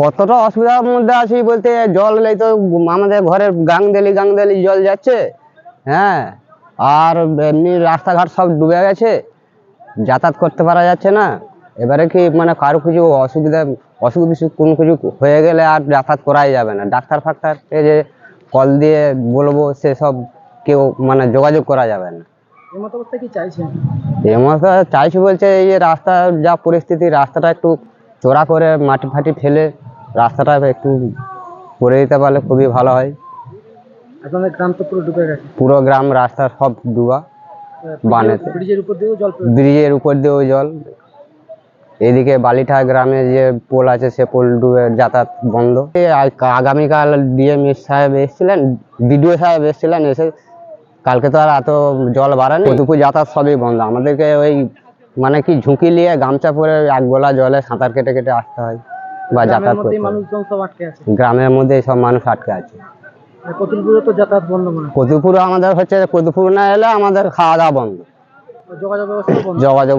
কতটা অসুবিধার মধ্যে আছি বলতে জল নেই তো আমাদের ঘরের গাংদেলি গাংদেলি জল যাচ্ছে হ্যাঁ আর এমনি রাস্তাঘাট সব ডুবে গেছে যাতায়াত করতে পারা যাচ্ছে না এবারে কি মানে কারও কিছু অসুবিধা অসুখ বিসুখ কোনো কিছু হয়ে গেলে আর যাতায়াত করাই যাবে না ডাক্তার ফাক্তারকে যে কল দিয়ে বলব সেসব কেউ মানে যোগাযোগ করা যাবে না। এমত কি চাইছেন? চাইছি বলছে এই যে রাস্তার যা পরিস্থিতি রাস্তাটা একটু চোরা করে মাটি ফাটি ফেলে রাস্তাটা একটু করে দিতে পারলে খুবই ভালো হয়। আপনাদের গ্রাম তো পুরো ডুবে গেছে। পুরো গ্রাম রাস্তা সব ডুবা বানেতে। ব্রিজের উপর দিয়েও জল ব্রিজের উপর দিয়েও জল। এদিকে বালিঠা গ্রামে যে পোল আছে সে পোল ডুবে যাতায়াত বন্ধ। আগামীকাল ডিএম সাহেব এসেছিলেন বিডিও সাহেব এসেছিলেন এসে কালকে তো আর এত জল বাড়ানি দুপুর যাতায়াত সবই বন্ধ। আমাদেরকে ওই মানে কি ঝুঁকি নিয়ে গামছা পরে এক গোলা জলে সাঁতার কেটে কেটে আসতে হয়। বা যাতায়াত করতে। মানুষজন সব আটকে আছে? গ্রামের মধ্যে সব মানুষ আটকে আছে। মনে হয়? আমাদের হচ্ছে কতুপুর না এলে আমাদের খাওয়া দাওয়া বন্ধ। যোগাযোগ ব্যবস্থা বন্ধ। যোগাযোগ